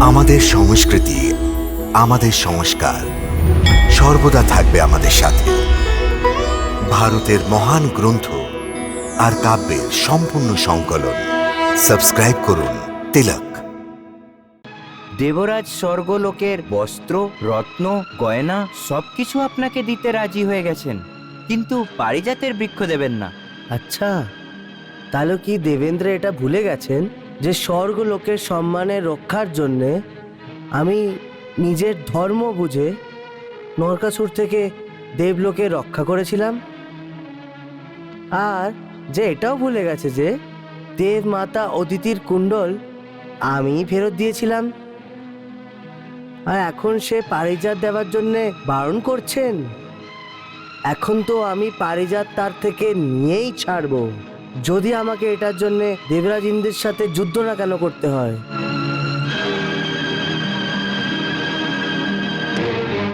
আমাদের সংস্কৃতি আমাদের সংস্কার সর্বদা থাকবে আমাদের সাথে। ভারতের মহান গ্রন্থ আর কাব্যের সম্পূর্ণ সংকলন। সাবস্ক্রাইব করুন তিলক। দেবরাজ স্বর্গলোকের বস্ত্র রত্ন গয়না সবকিছু আপনাকে দিতে রাজি হয়ে গেছেন। কিন্তু পারিজাতের বৃক্ষ দেবেন না। আচ্ছা তাহলে কি দেবেন্দ্র এটা ভুলে গেছেন? যে স্বর্গ লোকের সম্মানের রক্ষার জন্যে আমি নিজের ধর্ম বুঝে নরকাসুর থেকে দেবলোকে রক্ষা করেছিলাম। আর যে এটাও ভুলে গেছে যে দেব মাতা অদিতির কুণ্ডল আমি ফেরত দিয়েছিলাম। আর এখন সে পারিজাত দেওয়ার জন্যে বারণ করছেন। এখন তো আমি পারিজাত তার থেকে নিয়েই ছাড়বো। যদি আমাকে এটার জন্য দেবরাজ ইন্দ্রের সাথে যুদ্ধ না কেন করতে হয়?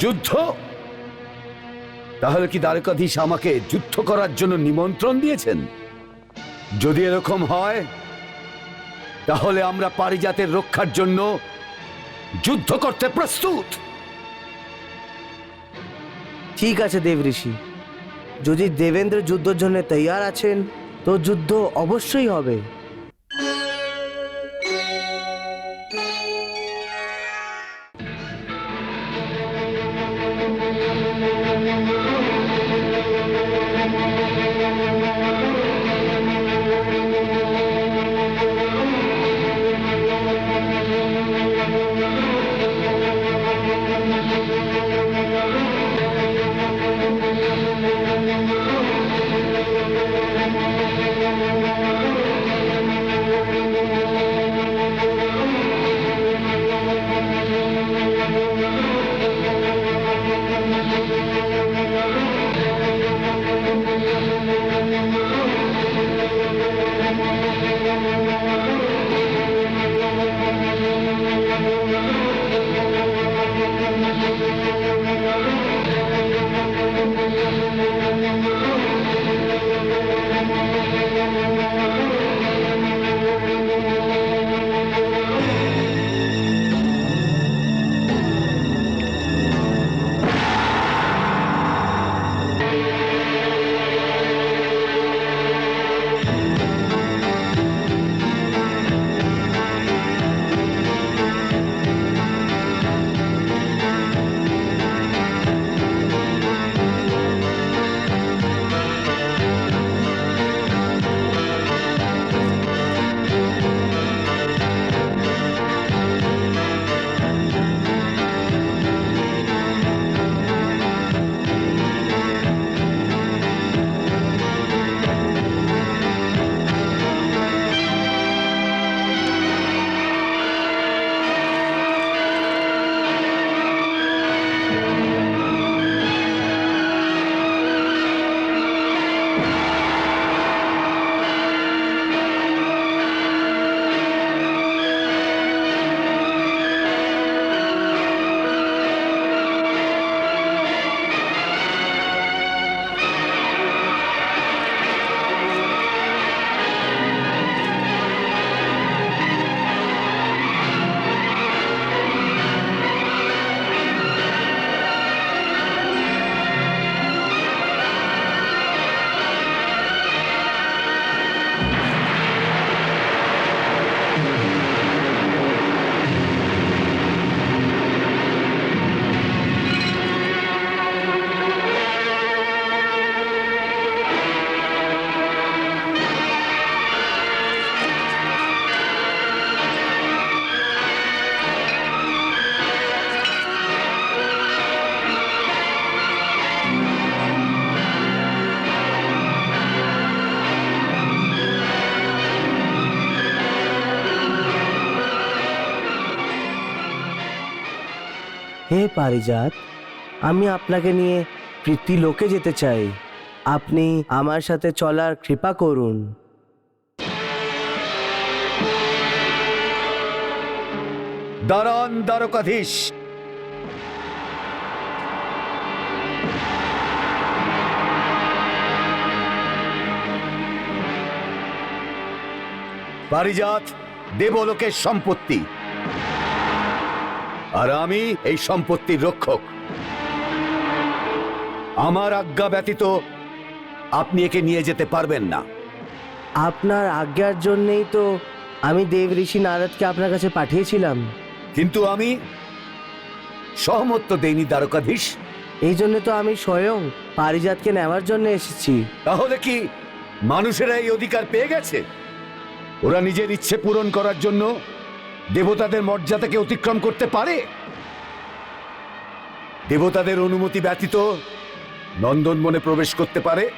যুদ্ধ? তাহলে কি দ্বারকাধীশ আমাকে যুদ্ধ করার জন্য নিমন্ত্রণ দিয়েছেন? যদি এরকম হয় তাহলে আমরা পারিজাতের রক্ষার জন্য যুদ্ধ করতে প্রস্তুত। ঠিক আছে দেব ঋষি যদি দেবেন্দ্র যুদ্ধের জন্য তৈয়ার আছেন তো যুদ্ধ অবশ্যই হবে। হে পারিজাত, আমি আপনাকে নিয়ে প্রীতি লোকে যেতে চাই। আপনি আমার সাথে চলার কৃপা করুন। দাঁড়ান দ্বারকাধীশ। পারিজাত, দেবলোকের সম্পত্তি। আর আমি এই সম্পত্তির রক্ষক। আমার আজ্ঞা ব্যতীত আপনি একে নিয়ে যেতে পারবেন না। আপনার আজ্ঞার জন্যেই তো আমি দেব ঋষি নারদকে আপনার কাছে পাঠিয়েছিলাম। কিন্তু আমি সহমত তো দেইনি দ্বারকাধীশ। এই জন্য তো আমি স্বয়ং পারিজাতকে নেওয়ার জন্য এসেছি। তাহলে কি মানুষেরা এই অধিকার পেয়ে গেছে? ওরা নিজের ইচ্ছে পূরণ করার জন্য দেবতাদের মর্যাদাকে অতিক্রম করতে পারে? দেবতাদের অনুমতি ব্যতীত নন্দন মনে প্রবেশ করতে পারে?